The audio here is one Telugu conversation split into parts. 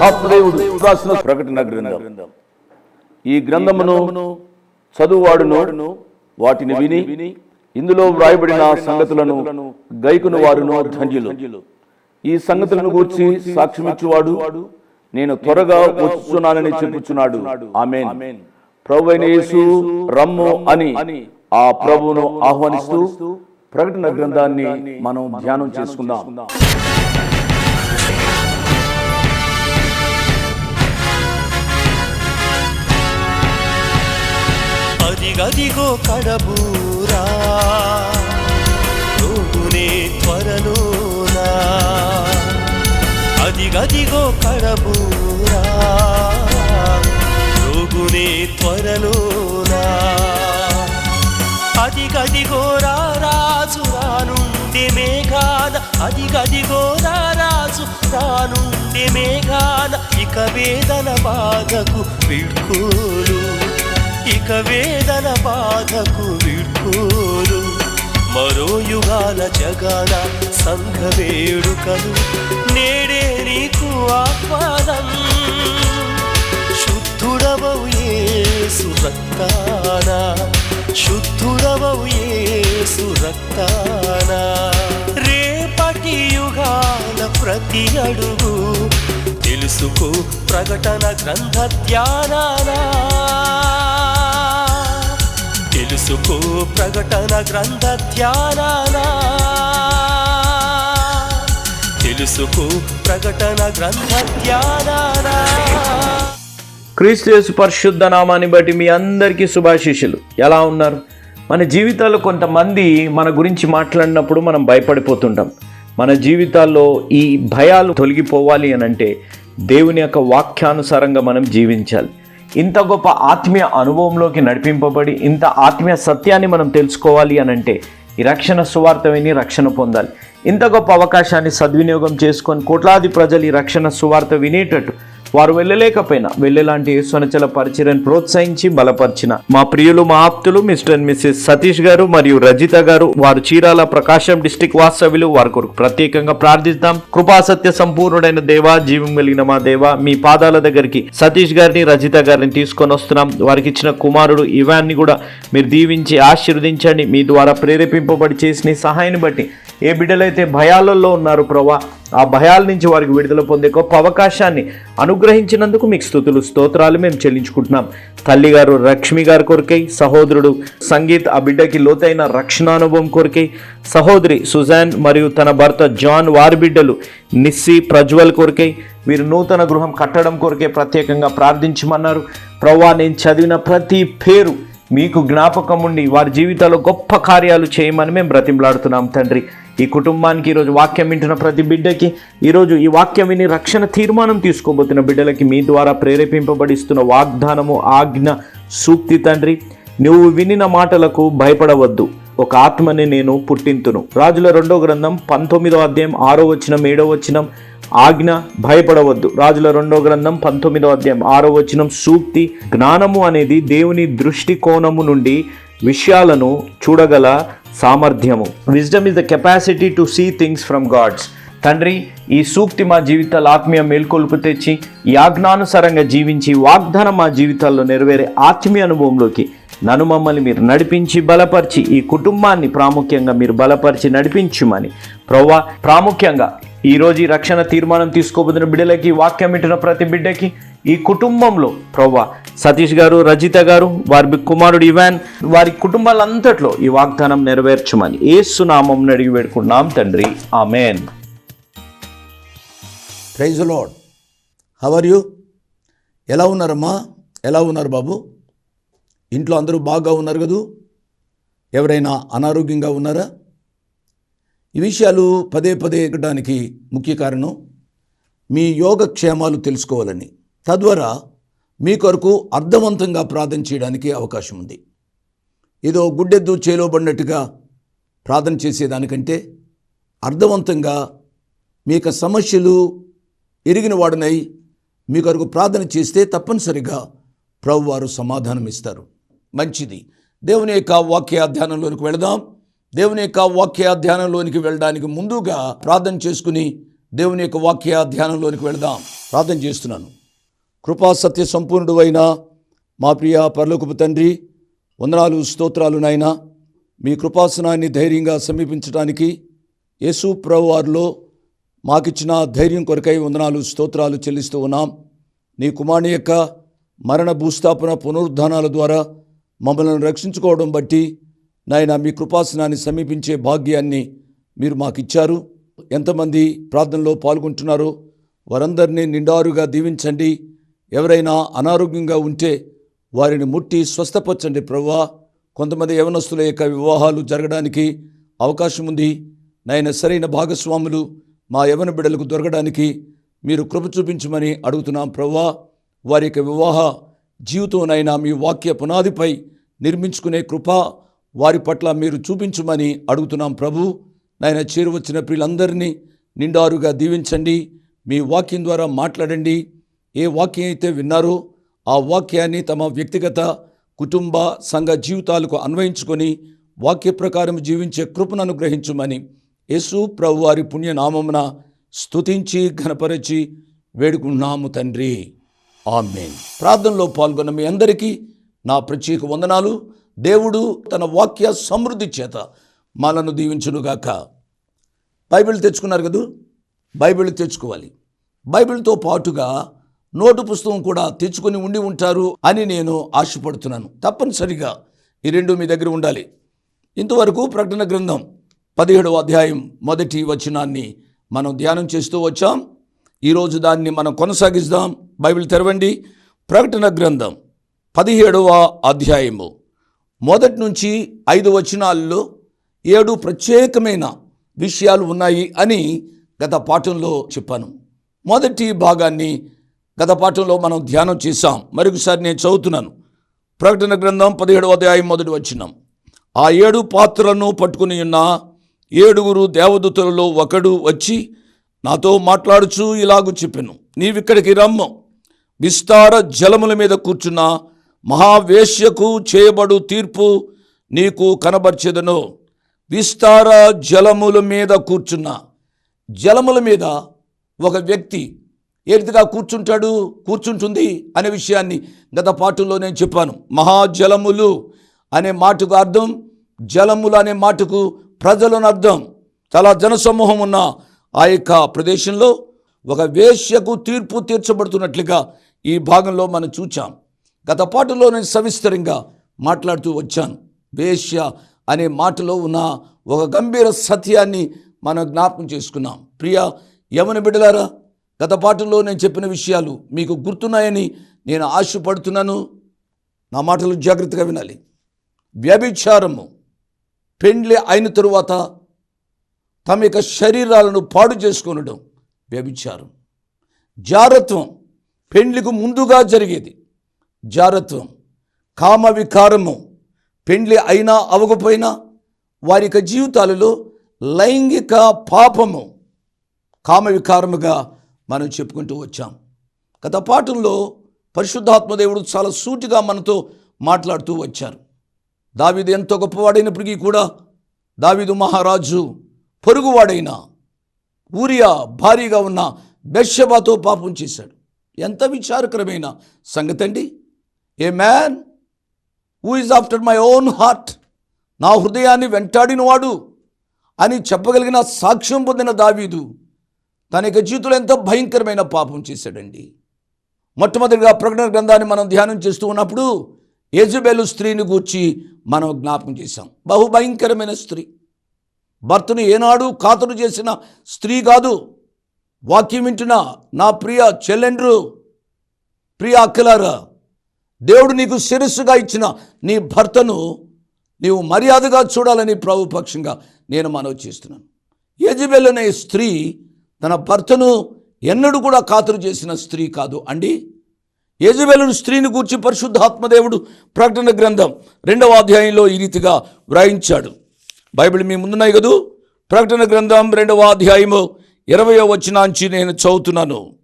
పరిశుద్ధాత్మదేవుడు రాసిన ప్రకటన గ్రంథం. ఈ గ్రంథమును చదువువాడును వాటిని విని ఇందులో వ్రాయబడిన సంగతులను గైకును వారును ధన్యులు. ఈ సంగతులను గూర్చి సాక్ష్యమిచ్చువాడు. నేను త్వరగా వచ్చుచున్నానని చెప్పుచున్నాడు. ఆమెన్. ప్రభు అయిన యేసు రమ్ము అని ఆ ప్రభువును ఆహ్వానిస్తూ ప్రకటన గ్రంథాన్ని మనం ధ్యానం చేసుకుందాం. గదిగో కడబూరా. రోగునే త్వరలోనా. అది గదిగో కడబూరా. రోగునే త్వరలోనా. అది గదిగో రాజు రానుండి మేఘాన అదిగదిగో రాజు రానుండి మేఘాన ఇక వేదన బాధకు విడ్కోలు. ఇక వేదన బాధకు విడ్కోలు మరో యుగాల జగాల సంఘ వేడుకలు నేడే నీకు ఆహ్వానం. శుద్ధుడవవు యేసు రక్తాన శుద్ధుడవవు యేసు రక్తాన. రేపటి యుగాల ప్రతి అడుగు తెలుసుకో ప్రకటన గ్రంథ ధ్యానానా. తెలుసుకో ప్రకటన గ్రంథ ధ్యానానా. తెలుసుకో ప్రకటన గ్రంథ ధ్యానానా. క్రీస్తు పరిశుద్ధ నామాన్ని బట్టి మీ అందరికీ శుభాశీషులు ఎలా ఉన్నారు? మన జీవితాల్లో కొంతమంది మన గురించి మాట్లాడినప్పుడు మనం భయపడిపోతుంటాం. మన జీవితాల్లో ఈ భయాలు తొలగిపోవాలి అని అంటే దేవుని యొక్క వాక్యానుసారంగా మనం జీవించాలి. ఇంత గొప్ప ఆత్మీయ అనుభవంలోకి నడిపింపబడి ఇంత ఆత్మీయ సత్యాన్ని మనం తెలుసుకోవాలి అని అంటే ఈ రక్షణ సువార్త విని రక్షణ పొందాలి. ఇంత గొప్ప అవకాశాన్ని సద్వినియోగం చేసుకొని కోట్లాది ప్రజలు ఈ రక్షణ సువార్త వినేటట్టు వారు వెళ్ళలేకపోయినా వెళ్ళేలాంటి యేసునచల పరిచయను ప్రోత్సహించి బలపరిచిన మా ప్రియులు మా ఆప్తులు మిస్టర్ అండ్ మిస్సెస్ సతీష్ గారు మరియు రజిత గారు వారు చీరాల ప్రకాశం డిస్టిక్ వాస్తవ్యులు వారి కొరకు ప్రత్యేకంగా ప్రార్థిస్తాం కృపాసత్య సంపూర్ణుడైన దేవా జీవం కలిగిన మా దేవా మీ పాదాల దగ్గరికి సతీష్ గారిని రజిత గారిని తీసుకొని వస్తున్నాం. వారికి ఇచ్చిన కుమారుడు ఇవాన్ని కూడా మీరు దీవించి ఆశీర్వదించండి. మీ ద్వారా ప్రేరేపింపబడి చేసిన సహాయాన్ని బట్టి ఏ బిడ్డలైతే భయాలలో ఉన్నారు ప్రభా ఆ భయాల నుంచి వారికి విడుదల పొందే గొప్ప అవకాశాన్ని అనుగ్రహించినందుకు మీకు స్థుతులు స్తోత్రాలు మేము చెల్లించుకుంటున్నాం. తల్లి గారు లక్ష్మి గారి కొరకై సహోదరుడు సంగీత్ ఆ బిడ్డకి లోతైన రక్షణానుభవం కొరకై సహోదరి సుజాన్ మరియు తన భర్త జాన్ వారి బిడ్డలు నిస్సి ప్రజ్వల్ కొరకై వీరు నూతన గృహం కట్టడం కొరకే ప్రత్యేకంగా ప్రార్థించమన్నారు. ప్రవ్వా నేను చదివిన ప్రతి పేరు మీకు జ్ఞాపకం ఉండి వారి జీవితాల్లో గొప్ప కార్యాలు చేయమని మేము బ్రతిమలాడుతున్నాం తండ్రి. ఈ కుటుంబానికి ఈరోజు వాక్యం వింటున్న ప్రతి బిడ్డకి ఈరోజు ఈ వాక్యం విని రక్షణ తీర్మానం తీసుకోబోతున్న బిడ్డలకి మీ ద్వారా ప్రేరేపింపబడిస్తున్న వాగ్దానము ఆజ్ఞ సూక్తి తండ్రి నువ్వు వినిన మాటలకు భయపడవద్దు. ఒక ఆత్మని నేను పుట్టింతును. రాజుల రెండో గ్రంథం పంతొమ్మిదో అధ్యాయం ఆరో వచనం ఏడో వచనం ఆజ్ఞ భయపడవద్దు. రాజుల రెండో గ్రంథం పంతొమ్మిదో అధ్యాయం ఆరో వచనం సూక్తి జ్ఞానము అనేది దేవుని దృష్టికోణము నుండి విషయాలను చూడగల సామర్థ్యము. Wisdom is the capacity to see things from God's తండ్రి ఈ సూక్తి మా జీవితాలు ఆత్మీయ మేల్కొల్పు తెచ్చి యాజ్ఞానుసారంగా జీవించి వాగ్దానం మా జీవితాల్లో నెరవేరే ఆత్మీయ అనుభవంలోకి నన్ను మమ్మల్ని మీరు నడిపించి బలపరిచి ఈ కుటుంబాన్ని ప్రాముఖ్యంగా మీరు బలపరిచి నడిపించమని. ప్రవ్వా ప్రాముఖ్యంగా ఈరోజు ఈ రక్షణ తీర్మానం తీసుకోబోతున్న బిడ్డలకి వాక్యం వింటున్న ప్రతి బిడ్డకి ఈ కుటుంబంలో ప్రవ్వా సతీష్ గారు రజిత గారు వారి కుమారుడు ఇవాన్ వారి కుటుంబాలంతట్లో ఈ వాగ్దానం నెరవేర్చమని ఏసునామం అడిగి పెడుకున్నాం తండ్రి. Amen. Praise lord how are you ఎలా ఉన్నారమ్మా? ఎలా ఉన్నారు బాబు? ఇంట్లో అందరూ బాగా ఉన్నారు కదూ? ఎవరైనా అనారోగ్యంగా ఉన్నారా? ఈ విషయాలు పదే పదే ఎక్కడానికి ముఖ్య కారణం మీ యోగక్షేమాలు తెలుసుకోవాలని. తద్వారా మీ కొరకు అర్థవంతంగా ప్రార్థన చేయడానికి అవకాశం ఉంది. ఏదో గుడ్డెద్దు చేలోబడినట్టుగా ప్రార్థన చేసేదానికంటే అర్థవంతంగా మీ యొక్క సమస్యలు ఎరిగిన వాడునై మీ కొరకు ప్రార్థన చేస్తే తప్పనిసరిగా ప్రభువారు సమాధానం ఇస్తారు మంచిది. దేవుని యొక్క వాక్య ధ్యానంలోనికి వెళదాం. దేవుని యొక్క వాక్య ధ్యానంలోనికి వెళ్ళడానికి ముందుగా ప్రార్థన చేసుకుని దేవుని యొక్క వాక్య ధ్యానంలోనికి వెళదాం. ప్రార్థన చేస్తున్నాను. కృపా సత్య సంపూర్ణుడు అయిన మా ప్రియ పరలోకపు తండ్రి వందనాలు స్తోత్రాలు నాయనా. మీ కృపాసనాన్ని ధైర్యంగా సమీపించడానికి యేసు ప్రభువారిలో మాకిచ్చిన ధైర్యం కొరకై వందనాలు స్తోత్రాలు చెల్లిస్తూ ఉన్నాం. నీ కుమారుని యొక్క మరణ భూస్థాపన పునరుద్ధానాల ద్వారా మమ్మల్ని రక్షించుకోవడం బట్టి నాయన మీ కృపాసనాన్ని సమీపించే భాగ్యాన్ని మీరు మాకిచ్చారు. ఎంతమంది ప్రార్థనలో పాల్గొంటున్నారో వారందరినీ నిండారుగా దీవించండి. ఎవరైనా అనారోగ్యంగా ఉంటే వారిని ముట్టి స్వస్థపరచండి ప్రవ్వా. కొంతమంది యవనస్తుల యొక్క వివాహాలు జరగడానికి అవకాశం ఉంది. నాయన సరైన భాగస్వాములు మా యవన బిడ్డలకు దొరకడానికి మీరు కృప చూపించమని అడుగుతున్నాం ప్రవ్వా. వారి యొక్క వివాహ జీవితంనైనా మీ వాక్య పునాదిపై నిర్మించుకునే కృప వారి పట్ల మీరు చూపించమని అడుగుతున్నాం ప్రభు. నాయన చేరువచ్చిన ప్రియులందరినీ నిండారుగా దీవించండి. మీ వాక్యం ద్వారా మాట్లాడండి. ఏ వాక్యం అయితే విన్నారో ఆ వాక్యాన్ని తమ వ్యక్తిగత కుటుంబ సంఘ జీవితాలకు అన్వయించుకొని వాక్య ప్రకారం జీవించే కృపను అనుగ్రహించమని యేసు ప్రభు వారి పుణ్యనామమున స్తుతించి ఘనపరచి వేడుకున్నాము తండ్రి. ఆమెన్. ప్రార్థనలో పాల్గొన్న మీ అందరికీ నా ప్రత్యేక వందనాలు. దేవుడు తన వాక్య సమృద్ధి చేత మనను దీవించునుగాక బైబిల్ తెచ్చుకున్నారు కదూ? బైబిల్ తెచ్చుకోవాలి. బైబిల్తో పాటుగా నోటు పుస్తకం కూడా తెచ్చుకొని ఉండి ఉంటారు అని నేను ఆశపడుతున్నాను. తప్పనిసరిగా ఈ రెండు మీ దగ్గర ఉండాలి. ఇంతవరకు ప్రకటన గ్రంథం పదిహేడవ అధ్యాయం మొదటి వచనాన్ని మనం ధ్యానం చేస్తూ వచ్చాం. ఈరోజు దాన్ని మనం కొనసాగిద్దాం బైబిల్ తెరవండి. ప్రకటన గ్రంథం పదిహేడవ అధ్యాయము. మొదటి నుంచి ఐదు వచనాల్లో ఏడు ప్రత్యేకమైన విషయాలు ఉన్నాయి అని గత పాఠంలో చెప్పాను. మొదటి భాగాన్ని గత పాఠంలో మనం ధ్యానం చేశాం. మరొకసారి నేను చదువుతున్నాను. ప్రకటన గ్రంథం పదిహేడవ అధ్యాయం మొదటి వచ్చినాం ఆ ఏడు పాత్రలను పట్టుకుని ఉన్న ఏడుగురు దేవదూతలలో ఒకడు వచ్చి నాతో మాట్లాడుచు ఇలాగు చెప్పాను. నీవిక్కడికి రమ్ము. విస్తార జలముల మీద కూర్చున్న మహావేశ్యకు చేయబడు తీర్పు నీకు కనబర్చెదను. విస్తార జలముల మీద కూర్చున్న. జలముల మీద ఒక వ్యక్తి ఏ రీతిగా కూర్చుంటాడు కూర్చుంటుంది అనే విషయాన్ని గత పాఠంలో నేను చెప్పాను. మహాజలములు అనే మాటకు అర్థం జలములు అనే మాటకు ప్రజలను అర్థం. చాలా జనసమూహం ఉన్న ఆ యొక్క ప్రదేశంలో ఒక వేశ్యకు తీర్పు తీర్చబడుతున్నట్లుగా ఈ భాగంలో మనం చూచాం. గత పాటలో నేను సవిస్తరంగా మాట్లాడుతూ వచ్చాను. వేశ్య అనే మాటలో ఉన్న ఒక గంభీర సత్యాన్ని మనం జ్ఞాపకం చేసుకున్నాం. ప్రియ యమన బిడ్డలారా? గత పాటలో నేను చెప్పిన విషయాలు మీకు గుర్తున్నాయని నేను ఆశపడుతున్నాను. నా మాటలు జాగ్రత్తగా వినాలి. వ్యభిచారము పెండ్లి అయిన తరువాత తమ యొక్క శరీరాలను పాడు చేసుకొనడం వ్యభిచారం. జారత్వం పెండ్లికి ముందుగా జరిగేది. జారత్వం కామ వికారము పెండ్లి అయినా అవకపోయినా వారి యొక్క జీవితాలలో లైంగిక పాపము కామ వికారముగా మనం చెప్పుకుంటూ వచ్చాం. గత పాఠంలో పరిశుద్ధాత్మదేవుడు చాలా సూటిగా మనతో మాట్లాడుతూ వచ్చారు. దావీదు ఎంతో గొప్పవాడైనప్పటికీ కూడా దావీదు మహారాజు పొరుగువాడైన ఊరియా భారీగా ఉన్న బెషబాతో పాపం చేశాడు. ఎంత విచారకరమైన సంగతి అండి a man who is after my own heart నా హృదయాన్ని వెంటాడినవాడు అని చెప్పగలిగిన సాక్ష్యం పొందిన దావీదు. తన యొక్క జీవితంలో ఎంతో భయంకరమైన పాపం చేశాడండి. మొట్టమొదటిగా ప్రకటన గ్రంథాన్ని మనం ధ్యానం చేస్తూ ఉన్నప్పుడు యజబెలు స్త్రీని గూర్చి మనం జ్ఞాపకం చేశాం. బహు భయంకరమైన స్త్రీ. భర్తను ఏనాడు ఖాతరు చేసిన స్త్రీ కాదు. వాక్యం వింటున్న నా ప్రియ చెల్లెండ్రు ప్రియ అక్కలారా దేవుడు నీకు శిరస్సుగా ఇచ్చిన నీ భర్తను నీవు మర్యాదగా చూడాలని ప్రభుపక్షంగా నేను మనవి చేస్తున్నాను. యజబెల్ అనే స్త్రీ తన భర్తను ఎన్నడూ కూడా ఖాతరు చేసిన స్త్రీ కాదు అండి. యజబెలను స్త్రీని గూర్చి పరిశుద్ధాత్మదేవుడు ప్రకటన గ్రంథం రెండవ అధ్యాయంలో ఈ రీతిగా వ్రాయించాడు. బైబిల్ మీ ముందున్నాయి కదూ? ప్రకటన గ్రంథం రెండవ అధ్యాయము ఇరవయో వచ్చినాంచి నేను చదువుతున్నాను.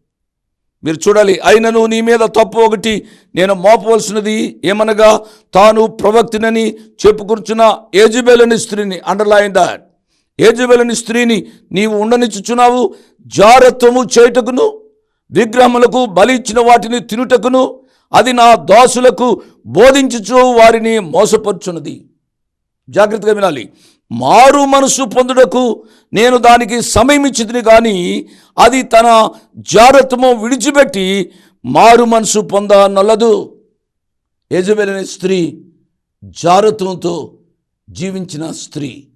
మీరు చూడాలి అయినను నీ మీద తప్పు ఒకటి నేను మోపవలసినది ఏమనగా తాను ప్రవక్తినని చెప్పుకుంటున్న ఏజుబెలని స్త్రీని అండర్లైన్ దాట్ ఏజుబెలని స్త్రీని నీవు ఉండనిచ్చుచున్నావు జారత్వము చేయుటకును విగ్రహములకు బలి ఇచ్చిన వాటిని తినుటకును అది నా దాసులకు బోధించుచు వారిని మోసపరుచున్నది జాగ్రత్తగా వినాలి. మారు మనసు పొందుటకు నేను దానికి సమయం ఇచ్చింది కానీ అది తన జాగ్రత్తము విడిచిపెట్టి మారు మనసు పొంద నల్లదు. యజబెలనే స్త్రీ జారత్వంతో జీవించిన స్త్రీ.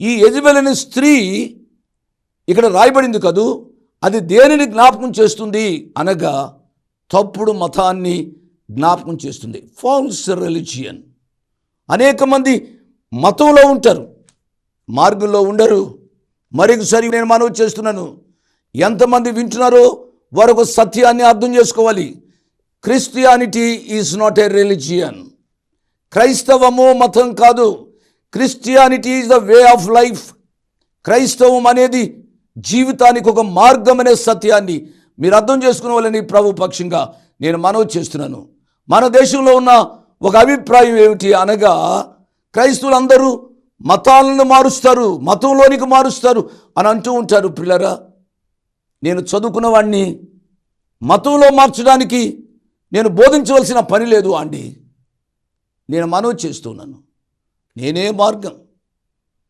ఈ యజబెలనే స్త్రీ ఇక్కడ రాయబడింది కదూ? అది దేనిని జ్ఞాపకం చేస్తుంది? అనగా తప్పుడు మతాన్ని జ్ఞాపకం చేస్తుంది. ఫాల్స్ రిలిజియన్ అనేక మంది మతంలో ఉంటారు. మార్గంలో ఉండరు. మరొకసారి నేను మనవి చేస్తున్నాను. ఎంతమంది వింటున్నారో వారు ఒక సత్యాన్ని అర్థం చేసుకోవాలి. Christianity is not a religion క్రైస్తవము మతం కాదు. Christianity is the way of life క్రైస్తవం అనేది జీవితానికి ఒక మార్గం అనే సత్యాన్ని మీరు అర్థం చేసుకోవాలని ప్రభు పక్షంగా నేను మనవి చేస్తున్నాను. మన దేశంలో ఉన్న ఒక అభిప్రాయం ఏమిటి అనగా క్రైస్తవులందరూ మతాలను మారుస్తారు మతంలోనికి మారుస్తారు అని అంటూ ఉంటారు పిల్లరా. నేను చదువుకున్న వాడిని మతంలో మార్చడానికి నేను బోధించవలసిన పని లేదు అండి నేను మనవి చేస్తున్నాను. నేనే మార్గం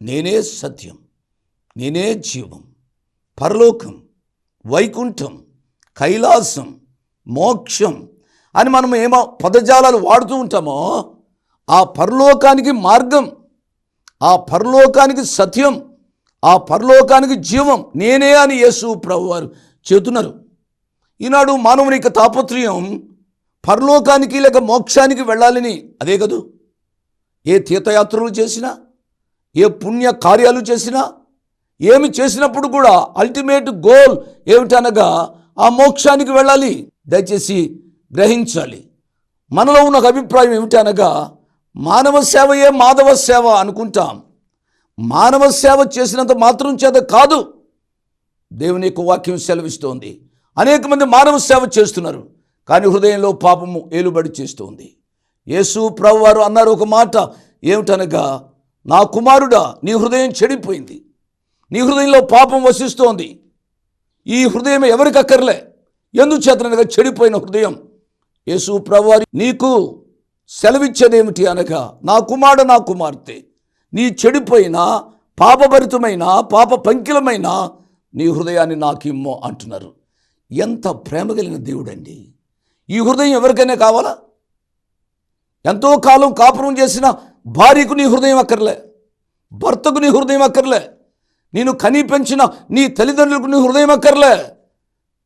నేనే సత్యం నేనే జీవం పరలోకం వైకుంఠం కైలాసం మోక్షం అని మనం ఏమో పదజాలాలు వాడుతూ ఉంటామో ఆ పరలోకానికి మార్గం ఆ పరలోకానికి సత్యం ఆ పరలోకానికి జీవం నేనే అని యేసు ప్రభు వారు చెబుతున్నారు. ఈనాడు మానవుని యొక్క తాపత్రయం పరలోకానికి లేక మోక్షానికి వెళ్ళాలని అదే కదూ? ఏ తీర్థయాత్రలు చేసినా ఏ పుణ్య కార్యాలు చేసినా ఏమి చేసినప్పుడు కూడా అల్టిమేట్ గోల్ ఏమిటనగా ఆ మోక్షానికి వెళ్ళాలి దయచేసి గ్రహించాలి. మనలో ఉన్న అభిప్రాయం ఏమిటనగా మానవ సేవయే మాధవ సేవ అనుకుంటాం. మానవ సేవ చేసినంత మాత్రం చేత కాదు. దేవుని యొక్క వాక్యం సెలవిస్తోంది. అనేక మంది మానవ సేవ చేస్తున్నారు. కానీ హృదయంలో పాపము ఏలుబడి చేస్తోంది. యేసు ప్రభు వారు అన్నారు ఒక మాట ఏమిటనగా నా కుమారుడా నీ హృదయం చెడిపోయింది. నీ హృదయంలో పాపం వసిస్తోంది. ఈ హృదయం ఎవరికి అక్కర్లే. ఎందుకు చెడిపోయిన హృదయం. యేసు ప్రభువారి నీకు సెలవిచ్చేదేమిటి అనగా నా కుమారుడు నా కుమార్తె నీ చెడిపోయిన పాపభరితమైన పాప పంకిలమైన నీ హృదయాన్ని నాకిమ్మో అంటున్నారు. ఎంత ప్రేమ కలిగిన దేవుడండి. ఈ హృదయం ఎవరికైనా కావాలా? ఎంతో కాలం కాపురం చేసిన భార్యకు నీ హృదయం అక్కర్లే భర్తకు నీ హృదయం అక్కర్లే నేను కనీ పెంచిన నీ తల్లిదండ్రులకు నీ హృదయం అక్కర్లే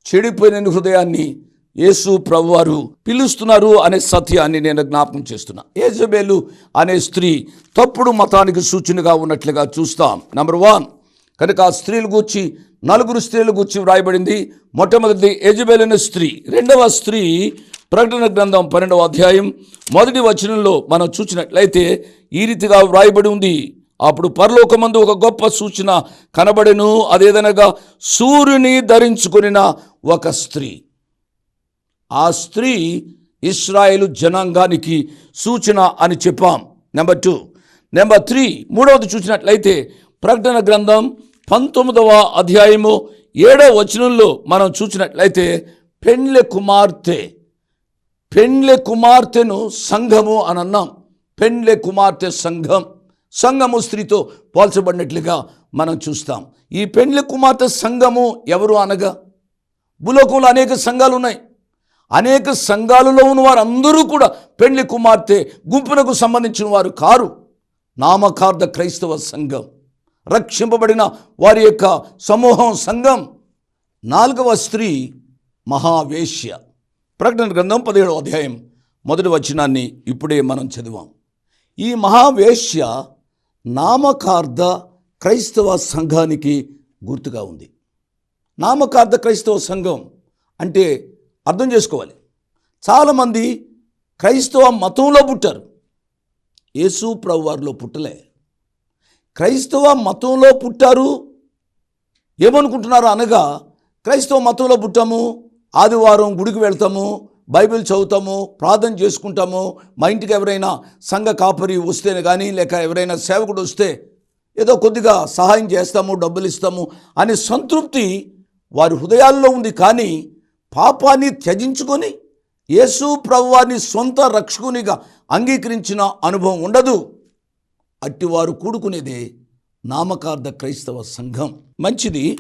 చెడిపోయిన హృదయాన్ని యేసు ప్రభువారు పిలుస్తున్నారు అనే సత్యాన్ని నేను జ్ఞాపకం చేస్తున్నా. ఏజబేలు అనే స్త్రీ తప్పుడు మతానికి సూచనగా ఉన్నట్లుగా చూస్తాం. నంబర్ వన్ కనుక ఆ స్త్రీలు గూర్చి నలుగురు స్త్రీలు గూర్చి వ్రాయబడింది. మొట్టమొదటి ఏజబేల్ అనే స్త్రీ. రెండవ స్త్రీ ప్రకటన గ్రంథం పన్నెండవ అధ్యాయం మొదటి వచనంలో మనం చూసినట్లయితే ఈ రీతిగా వ్రాయబడి ఉంది. అప్పుడు పరలోకమందు ఒక గొప్ప సూచన కనబడెను. అదేదనగా సూర్యుని ధరించుకునిన ఒక స్త్రీ. ఆ స్త్రీ ఇస్రాయేలు జనాంగానికి సూచన అని చెప్పాం. నెంబర్ టూ నెంబర్ త్రీ మూడవది చూసినట్లయితే ప్రకటన గ్రంథం పంతొమ్మిదవ అధ్యాయము ఏడవ వచనంలో మనం చూసినట్లయితే పెండ్లె కుమార్తె పెండ్లె కుమార్తెను సంఘము అని అన్నాం. పెండ్లె కుమార్తె సంఘం సంఘము స్త్రీతో పోల్చబడినట్లుగా మనం చూస్తాం. ఈ పెండ్లె కుమార్తె సంఘము ఎవరు అనగా? భూలోకంలో అనేక సంఘాలు ఉన్నాయి అనేక సంఘాలలో ఉన్న వారు అందరూ కూడా పెండ్లి కుమార్తె గుంపునకు సంబంధించిన వారు కారు. నామకార్థ క్రైస్తవ సంఘం రక్షింపబడిన వారి యొక్క సమూహం సంఘం. నాలుగవ స్త్రీ మహావేశ్య. ప్రకటన గ్రంథం పదిహేడవ అధ్యాయం మొదటి వచనాన్ని ఇప్పుడే మనం చదివాం. ఈ మహావేశ్య నామకార్థ క్రైస్తవ సంఘానికి గుర్తుగా ఉంది. నామకార్థ క్రైస్తవ సంఘం అంటే అర్థం చేసుకోవాలి. చాలామంది క్రైస్తవ మతంలో పుట్టారు. యేసు ప్రభు వారిలో పుట్టలే. క్రైస్తవ మతంలో పుట్టారు. ఏమనుకుంటున్నారు అనగా క్రైస్తవ మతంలో పుట్టాము ఆదివారం గుడికి వెళ్తాము బైబిల్ చదువుతాము ప్రార్థన చేసుకుంటాము. మా ఇంటికి ఎవరైనా సంఘ కాపరి వస్తేనే కానీ లేక ఎవరైనా సేవకుడు వస్తే ఏదో కొద్దిగా సహాయం చేస్తాము డబ్బులు ఇస్తాము అనే సంతృప్తి వారి హృదయాల్లో ఉంది. కానీ పాపాన్ని త్యజించుకొని యేసు ప్రభువాన్ని సొంత రక్షకునిగా అంగీకరించిన అనుభవం ఉండదు. అట్టివారు కూడుకునేదే నామకార్థ క్రైస్తవ సంఘం. మంచిది.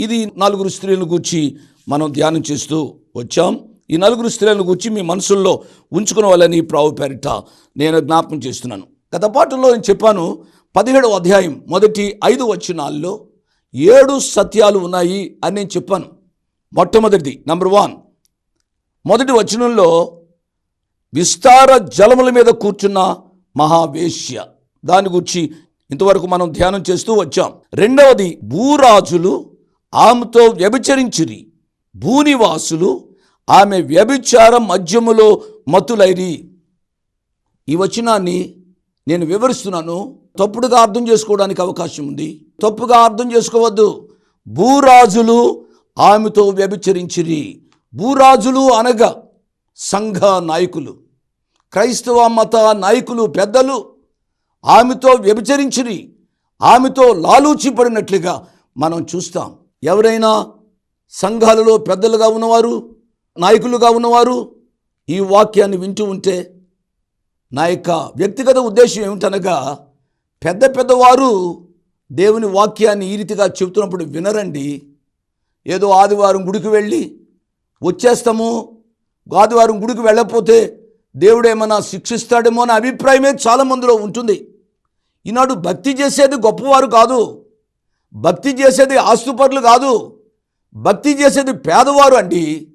ఇది నలుగురు స్త్రీలను గూర్చి మనం ధ్యానం చేస్తూ వచ్చాం. ఈ నలుగురు స్త్రీలను గూర్చి మీ మనసుల్లో ఉంచుకున్న వాళ్ళని ప్రావు పేరిట నేను జ్ఞాపకం చేస్తున్నాను. గత పాటల్లో నేను చెప్పాను పదిహేడవ అధ్యాయం మొదటి ఐదు వచ్చినాల్లో ఏడు సత్యాలు ఉన్నాయి అని నేను చెప్పాను. మొట్టమొదటిది నంబర్ వన్ మొదటి వచనంలో విస్తార జలముల మీద కూర్చున్న మహావేశ్య. దాని గురించి ఇంతవరకు మనం ధ్యానం చేస్తూ వచ్చాం. రెండవది భూరాజులు ఆమెతో వ్యభిచరించిరి. భూనివాసులు ఆమె వ్యభిచార మధ్యములో మతులైరి. ఈ వచనాన్ని నేను వివరిస్తున్నాను. తప్పుడుగా అర్థం చేసుకోవడానికి అవకాశం ఉంది. తప్పుగా అర్థం చేసుకోవద్దు. భూరాజులు ఆమెతో వ్యభిచరించిరి. భూరాజులు అనగా సంఘ నాయకులు. క్రైస్తవ మత నాయకులు పెద్దలు ఆమెతో వ్యభిచరించిరి. ఆమెతో లాలూచిపడినట్లుగా మనం చూస్తాం. ఎవరైనా సంఘాలలో పెద్దలుగా ఉన్నవారు నాయకులుగా ఉన్నవారు ఈ వాక్యాన్ని వింటూ ఉంటే నా యొక్క వ్యక్తిగత ఉద్దేశం ఏమిటనగా పెద్ద పెద్దవారు దేవుని వాక్యాన్ని ఈ రీతిగా చెబుతున్నప్పుడు వినరండి. ఏదో ఆదివారం గుడికి వెళ్ళి వచ్చేస్తాము. ఆదివారం గుడికి వెళ్ళకపోతే దేవుడు ఏమైనా శిక్షిస్తాడేమో అనే అభిప్రాయమే చాలా మందిలో ఉంటుంది. ఈనాడు భక్తి చేసేది గొప్పవారు కాదు. భక్తి చేసేది ఆస్తుపరులు కాదు. భక్తి చేసేది పేదవారు అండి.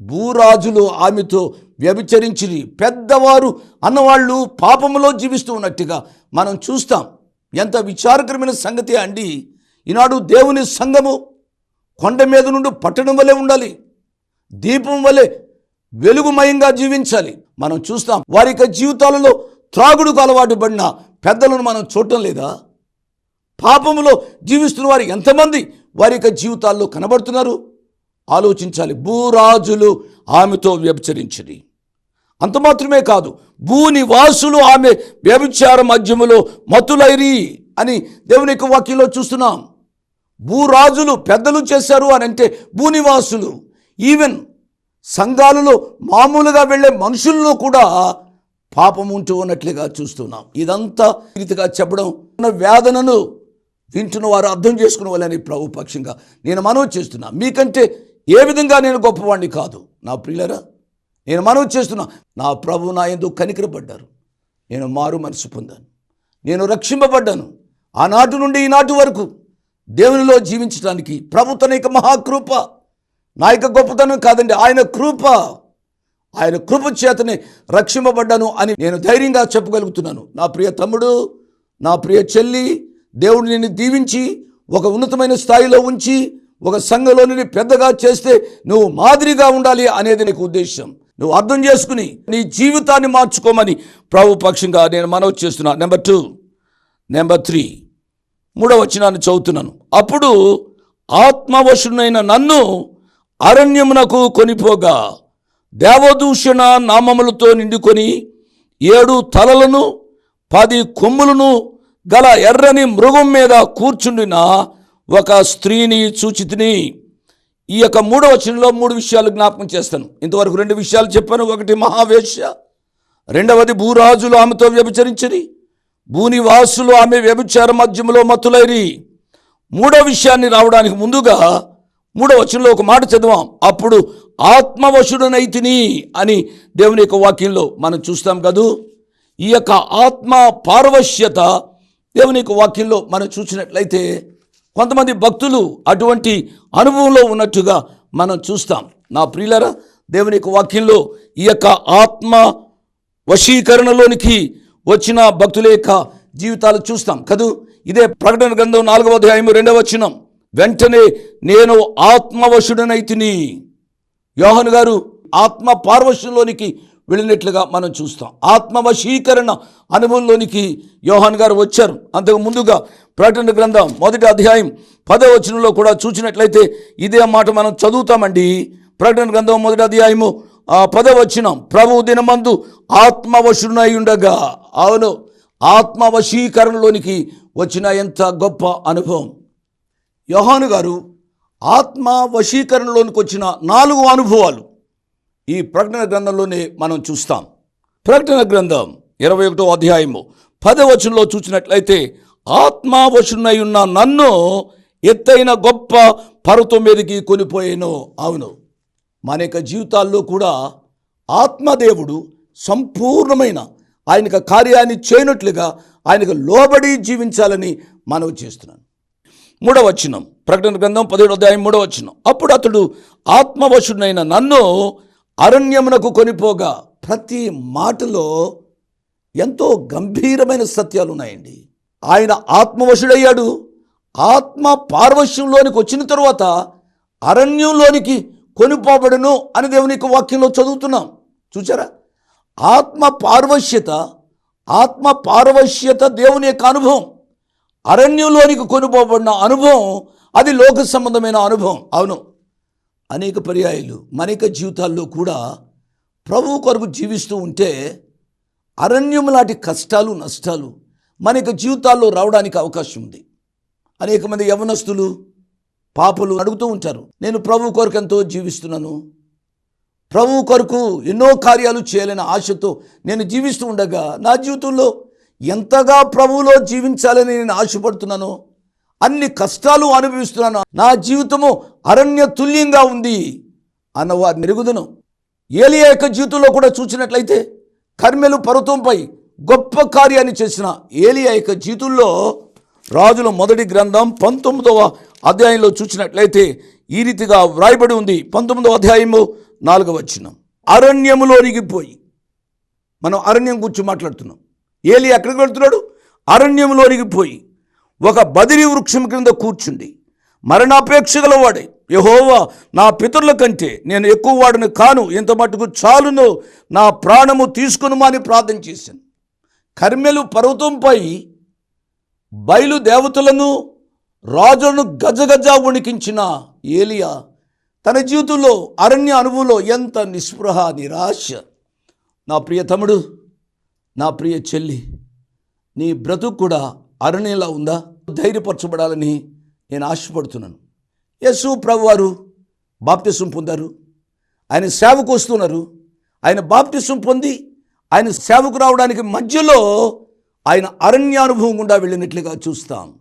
భూరాజులు ఆమెతో వ్యభిచరించిరి. పెద్దవారు అన్నవాళ్ళు పాపములో జీవిస్తూ ఉన్నట్టుగా మనం చూస్తాం. ఎంత విచారకరమైన సంగతి అండి. ఈనాడు దేవుని సంఘము కొండ మీద నుండి పట్టణం వలె ఉండాలి. దీపం వలె వెలుగుమయంగా జీవించాలి. మనం చూస్తాం వారి యొక్క జీవితాలలో త్రాగుడుకు అలవాటు పడిన పెద్దలను మనం చూడటం లేదా? పాపములో జీవిస్తున్న వారు ఎంతమంది వారి యొక్క జీవితాల్లో కనబడుతున్నారు? ఆలోచించాలి. భూరాజులు ఆమెతో వ్యభిచరించిరి అంత మాత్రమే కాదు భూనివాసులు ఆమె వ్యభిచార మధ్యములో మతులైరి అని దేవుని యొక్క వాక్యంలో చూస్తున్నాం. భూరాజులు పెద్దలు చేశారు అని అంటే భూనివాసులు. ఈవెన్ సంఘాలలో మామూలుగా వెళ్ళే మనుషుల్లో కూడా పాపం ఉంటూ ఉన్నట్లుగా చూస్తున్నాం. ఇదంతా రీతిగా చెప్పడం ఉన్న వేదనను వింటున్న వారు అర్థం చేసుకోవాలని వాళ్ళని నేను మనవి చేస్తున్నా. మీకంటే ఏ విధంగా నేను గొప్పవాడిని కాదు. నా ప్రియులరా నేను మనవి చేస్తున్నా నా ప్రభు నా ఎందుకు కనికరపడ్డారు. నేను మారు మనసు పొందాను. నేను రక్షింపబడ్డాను. ఆనాటి నుండి ఈనాటి వరకు దేవునిలో జీవించడానికి ప్రభు తన యొక్క మహాకృప. నా యొక్క గొప్పతనం కాదండి ఆయన కృప. ఆయన కృప చేతనే రక్షింపబడ్డాను అని నేను ధైర్యంగా చెప్పగలుగుతున్నాను. నా ప్రియ తమ్ముడు నా ప్రియ చెల్లి దేవుడు నిన్ను దీవించి ఒక ఉన్నతమైన స్థాయిలో ఉంచి ఒక సంఘంలో నిన్ను పెద్దగా చేస్తే నువ్వు మాదిరిగా ఉండాలి అనేది నీకు ఉద్దేశం. నువ్వు అర్థం చేసుకుని నీ జీవితాన్ని మార్చుకోమని ప్రభు పక్షంగా నేను మనవి చేస్తున్నా. నెంబర్ టూ నెంబర్ త్రీ మూడవ వచనాన్ని చదువుతున్నాను. అప్పుడు ఆత్మవశునైన నన్ను అరణ్యమునకు కొనిపోగా దేవదూషణ నామములతో నిండుకొని ఏడు తలలను పది కొమ్ములను గల ఎర్రని మృగం మీద కూర్చుండిన ఒక స్త్రీని చూచితిని ఈ యొక్క మూడవ వచనంలో మూడు విషయాలు జ్ఞాపకం చేస్తాను. ఇంతవరకు రెండు విషయాలు చెప్పాను. ఒకటి మహావేశ్య రెండవది భూరాజులు ఆమెతో వ్యభిచరించని భూనివాసులు ఆమె వ్యభిచార మధ్యంలో మత్తులైరి. మూడో విషయాన్ని రావడానికి ముందుగా మూడో వచనంలో ఒక మాట చదివాం. అప్పుడు ఆత్మవశుడనైతిని అని దేవుని యొక్క వాక్యంలో మనం చూస్తాం కదూ. ఈ యొక్క ఆత్మ పారవశ్యత దేవుని యొక్క వాక్యంలో మనం చూసినట్లయితే కొంతమంది భక్తులు అటువంటి అనుభవంలో ఉన్నట్టుగా మనం చూస్తాం. నా ప్రియులరా దేవుని యొక్క వాక్యంలో ఈ యొక్క ఆత్మ వశీకరణలోనికి వచ్చిన భక్తుల యొక్క జీవితాలు చూస్తాం. కదూ? ఇదే ప్రకటన గ్రంథం నాలుగవ అధ్యాయం రెండవ వచనం. వెంటనే నేను ఆత్మవశుడనైతిని యోహన్ గారు ఆత్మ పార్వశంలోనికి వెళ్ళినట్లుగా మనం చూస్తాం. ఆత్మవశీకరణ అనుభవంలోనికి యోహాన్ గారు వచ్చారు. అంతకు ముందుగా ప్రకటన గ్రంథం మొదటి అధ్యాయం పదవచనంలో కూడా చూసినట్లయితే ఇదే మాట మనం చదువుతామండి. ప్రకటన గ్రంథం మొదటి అధ్యాయము ఆ పదవచనం ప్రభు దినమందు ఆత్మవశుడునై ఉండగా అవును ఆత్మవశీకరణలోనికి వచ్చిన ఎంత గొప్ప అనుభవం. యోహాను గారు ఆత్మ వశీకరణలోనికి వచ్చిన నాలుగు అనుభవాలు ఈ ప్రకటన గ్రంథంలోనే మనం చూస్తాం. ప్రకటన గ్రంథం ఇరవై ఒకటో అధ్యాయము పదవచనంలో చూసినట్లయితే ఆత్మావశునై ఉన్న నన్ను ఎత్తైన గొప్ప పర్వతం మీదకి కొనిపోయాను. అవును మన యొక్క జీవితాల్లో కూడా ఆత్మదేవుడు సంపూర్ణమైన ఆయనకు కార్యాన్ని చేయనట్లుగా ఆయనకు లోబడి జీవించాలని మనవి చేస్తున్నాను. మూడవ వచనం ప్రకటన గ్రంథం పదిహేడు అధ్యాయం మూడవ వచనం. అప్పుడు అతడు ఆత్మవశుడైన నన్ను అరణ్యమునకు కొనిపోగా ప్రతి మాటలో ఎంతో గంభీరమైన సత్యాలు ఉన్నాయండి. ఆయన ఆత్మవశుడయ్యాడు. ఆత్మ పార్వశ్యంలోనికి వచ్చిన తరువాత అరణ్యంలోనికి కొనిపోబడును అని దేవుని యొక్క వాక్యంలో చదువుతున్నాం. చూసారా ఆత్మ పార్వశ్యత ఆత్మ పార్వశ్యత దేవుని యొక్క అనుభవం. అరణ్యంలోనికి కొనుపోబడిన అనుభవం అది లోక సంబంధమైన అనుభవం. అవును. అనేక పర్యాయాలు మన యొక్క జీవితాల్లో కూడా ప్రభు కొరకు జీవిస్తూ ఉంటే అరణ్యం లాంటి కష్టాలు నష్టాలు మన యొక్క జీవితాల్లో రావడానికి అవకాశం ఉంది. అనేక మంది యవనస్తులు పాపలు అడుగుతూ ఉంటారు నేను ప్రభు కొరకు ఎంతో జీవిస్తున్నాను. ప్రభు కొరకు ఎన్నో కార్యాలు చేయాలనే ఆశతో నేను జీవిస్తూ ఉండగా నా జీవితంలో ఎంతగా ప్రభువులో జీవించాలని నేను ఆశపడుతున్నాను అన్ని కష్టాలు అనుభవిస్తున్నాను నా జీవితము అరణ్య తుల్యంగా ఉంది అన్న వారి ఎరుగుదను ఏలియా యొక్క జీవితంలో కూడా చూసినట్లయితే కర్మెలు పర్వతంపై గొప్ప కార్యాన్ని చేసిన ఏలియా యొక్క జీవితంలో రాజుల మొదటి గ్రంథం పంతొమ్మిదవ అధ్యాయంలో చూసినట్లయితే ఈ రీతిగా వ్రాయబడి ఉంది. పంతొమ్మిదవ అధ్యాయము నాలుగవ వచ్చిన అరణ్యములోనికి పోయి మనం అరణ్యం గురించి మాట్లాడుతున్నాం. ఏలి ఎక్కడికి వెళ్తున్నాడు? అరణ్యంలోనికి పోయి ఒక బదిరి వృక్షం క్రింద కూర్చుండి మరణాపేక్ష గలవాడే. యహోవా నా పితరుల కంటే నేను ఎక్కువ వాడిని కాను. ఇంత మటుకు చాలును. నా ప్రాణము తీసుకునుమా అని ప్రార్థన చేశాను. కర్మెలు పర్వతంపై బయలు దేవతలను రాజులను గజగజ వణికించిన ఏలియా తన జీవితంలో అరణ్య అనుభవంలో ఎంత నిస్పృహ నిరాశ. నా ప్రియ తమ్ముడు నా ప్రియ చెల్లి నీ బ్రతుకు కూడా అరణ్యలా ఉందా? ధైర్యపరచబడాలని నేను ఆశపడుతున్నాను. యశు ప్రభు వారు బాప్తిసం పొందారు. ఆయన సేవకు వస్తున్నారు. ఆయన బాప్తిసం పొంది ఆయన సేవకు రావడానికి మధ్యలో ఆయన అరణ్యానుభవం గుండా వెళ్ళినట్లుగా చూస్తాం.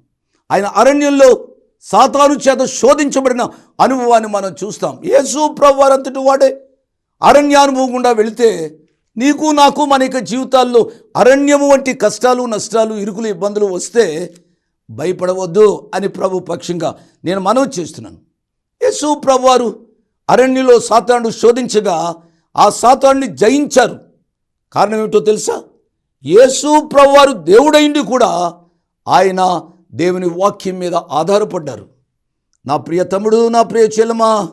ఆయన అరణ్యంలో సాతాను చేత శోధించబడిన అనుభవాన్ని మనం చూస్తాం. యేసు ప్రభువారంతటి వాడే. అరణ్యానుభవం గుండా వెళితే నీకు నాకు మన యొక్క జీవితాల్లో అరణ్యము వంటి కష్టాలు నష్టాలు ఇరుకులు ఇబ్బందులు వస్తే భయపడవద్దు అని ప్రభు పక్షంగా నేను మనవి చేస్తున్నాను. యేసు ప్రభు అరణ్యంలో సాతాను శోధించగా ఆ సాతాన్ని జయించారు. కారణం ఏమిటో తెలుసా? యేసు ప్రభు దేవుడైంది దేవుడైండి కూడా ఆయన దేవుని వాక్యం మీద ఆధారపడ్డారు. నా ప్రియ తమ్ముడు నా ప్రియ చెల్లమా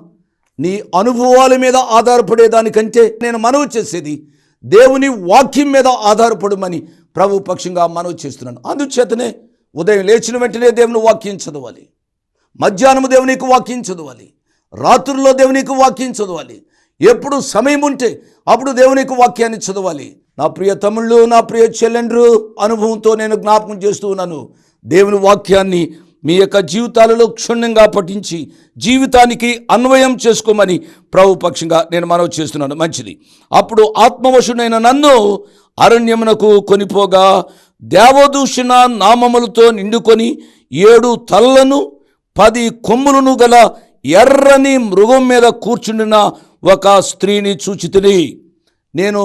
నీ అనుభవాల మీద ఆధారపడేదానికంటే నేను మనవి చేసేది దేవుని వాక్యం మీద ఆధారపడమని ప్రభు పక్షంగా మనవి చేస్తున్నాను. అందుచేతనే ఉదయం లేచిన వెంటనే దేవుని వాక్యం చదవాలి. మధ్యాహ్నము దేవునికి వాక్యం చదవాలి. రాత్రుల్లో దేవునికి వాక్యం చదవాలి. ఎప్పుడు సమయం ఉంటే అప్పుడు దేవునికి వాక్యాన్ని చదవాలి. నా ప్రియ తమ్ముళ్ళు నా ప్రియ చెల్లెండ్రు అనుభవంతో నేను జ్ఞాపకం చేస్తూ ఉన్నాను. దేవుని వాక్యాన్ని మీ యొక్క జీవితాలలో క్షుణ్ణంగా పఠించి జీవితానికి అన్వయం చేసుకోమని ప్రభుపక్షంగా నేను మనవి చేస్తున్నాను. మంచిది. అప్పుడు ఆత్మవశుడైన నన్ను అరణ్యమునకు కొనిపోగా దేవదూషణ నామములతో నిండుకొని ఏడు తలలను పది కొమ్ములను గల ఎర్రని మృగం మీద కూర్చుండిన ఒక స్త్రీని చూచితిని. నేను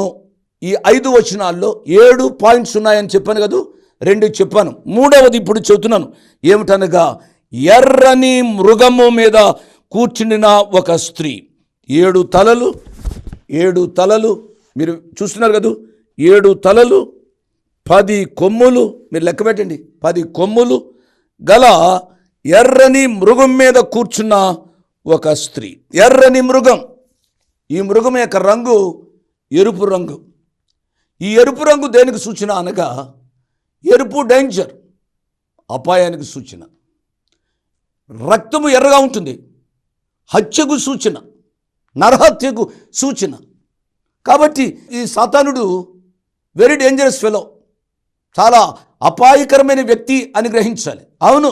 ఈ ఐదు వచనాల్లో ఏడు పాయింట్స్ ఉన్నాయని చెప్పాను కదా? రెండు చెప్పాను. మూడవది ఇప్పుడు చెబుతున్నాను. ఏమిటనగా ఎర్రని మృగము మీద కూర్చుండిన ఒక స్త్రీ. ఏడు తలలు ఏడు తలలు మీరు చూస్తున్నారు కదా? ఏడు తలలు పది కొమ్ములు మీరు లెక్క పెట్టండి. పది కొమ్ములు గల ఎర్రని మృగం మీద కూర్చున్న ఒక స్త్రీ. ఎర్రని మృగం. ఈ మృగం యొక్క రంగు ఎరుపు రంగు. ఈ ఎరుపు రంగు దేనికి సూచన అనగా ఎరుపు డేంజర్ అపాయానికి సూచన. రక్తము ఎర్రగా ఉంటుంది హత్యకు సూచన నరహత్యకు సూచన. కాబట్టి ఈ సాతానుడు వెరీ డేంజరస్ ఫెలో చాలా అపాయకరమైన వ్యక్తి అని గ్రహించాలి. అవును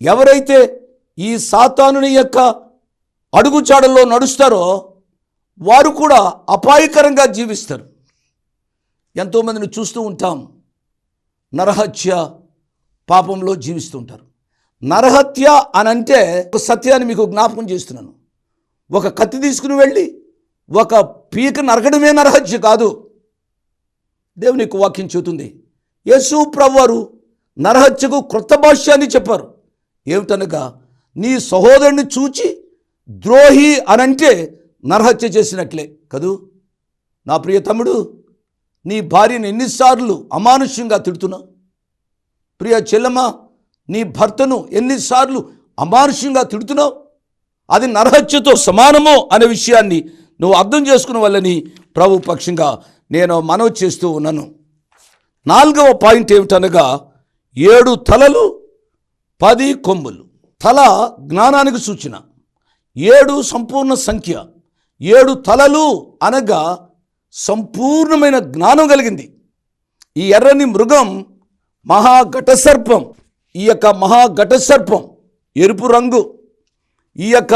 ఎవరైతే ఈ సాతానుని యొక్క అడుగుచాడల్లో నడుస్తారో వారు కూడా అపాయకరంగా జీవిస్తారు. ఎంతోమందిని చూస్తూ ఉంటాం. నరహత్య పాపంలో జీవిస్తూ ఉంటారు. నరహత్య అని అంటే ఒక సత్యాన్ని మీకు జ్ఞాపకం చేస్తున్నాను. ఒక కత్తి తీసుకుని వెళ్ళి ఒక పీక నరకడమే నరహత్య కాదు. దేవుని వాక్యం చెబుతుంది. యేసు ప్రవ్వారు నరహత్యకు క్రొత్త భాష్యాన్ని చెప్పారు. ఏమిటనగా నీ సహోదరుని చూచి ద్రోహి అనంటే నరహత్య చేసినట్లే కదూ? నా ప్రియ తమ్ముడు నీ భార్యను ఎన్నిసార్లు అమానుష్యంగా తిడుతున్నావు? ప్రియ చెల్లమ్మ నీ భర్తను ఎన్నిసార్లు అమానుష్యంగా తిడుతున్నావు? అది నరహత్యతో సమానమో అనే విషయాన్ని నువ్వు అర్థం చేసుకున్న వల్లని ప్రభు పక్షంగా నేను మనవి చేస్తూ ఉన్నాను. నాలుగవ పాయింట్ ఏమిటనగా ఏడు తలలు పది కొమ్ములు. తల జ్ఞానానికి సూచన. ఏడు సంపూర్ణ సంఖ్య. ఏడు తలలు అనగా సంపూర్ణమైన జ్ఞానం కలిగింది. ఈ ఎర్రని మృగం మహాఘటసర్పం. ఈ యొక్క మహాఘటసర్పం ఎరుపు రంగు. ఈ యొక్క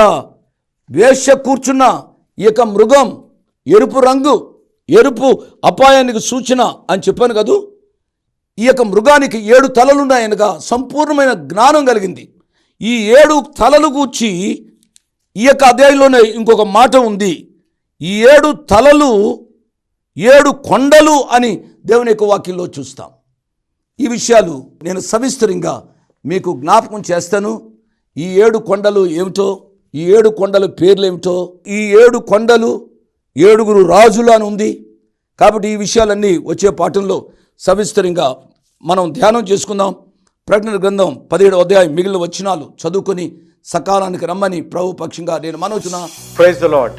వేష కూర్చున్న ఈ యొక్క మృగం ఎరుపు రంగు ఎరుపు అపాయానికి సూచన అని చెప్పాను కదూ. ఈ యొక్క మృగానికి ఏడు తలలున్నాయనగా సంపూర్ణమైన జ్ఞానం కలిగింది. ఈ ఏడు తలలు గూర్చి ఈ యొక్క అధ్యాయంలోనే ఇంకొక మాట ఉంది. ఈ ఏడు తలలు ఏడు కొండలు అని దేవుని యొక్క వాక్యంలో చూస్తాం. ఈ విషయాలు నేను సవిస్తరంగా మీకు జ్ఞాపకం చేస్తాను. ఈ ఏడు కొండలు ఏమిటో ఈ ఏడు కొండల పేర్లు ఏమిటో ఈ ఏడు కొండలు ఏడుగురు రాజులు అని ఉంది. కాబట్టి ఈ విషయాలన్నీ వచ్చే పాఠంలో సవిస్తరంగా మనం ధ్యానం చేసుకుందాం. ప్రకటన గ్రంథం పదిహేడు అధ్యాయం మిగిలిన వచ్చినాలు చదువుకొని సకాలానికి రమ్మని ప్రభు పక్షంగా నేను మనోచున ప్రైజ్ ద లాడ్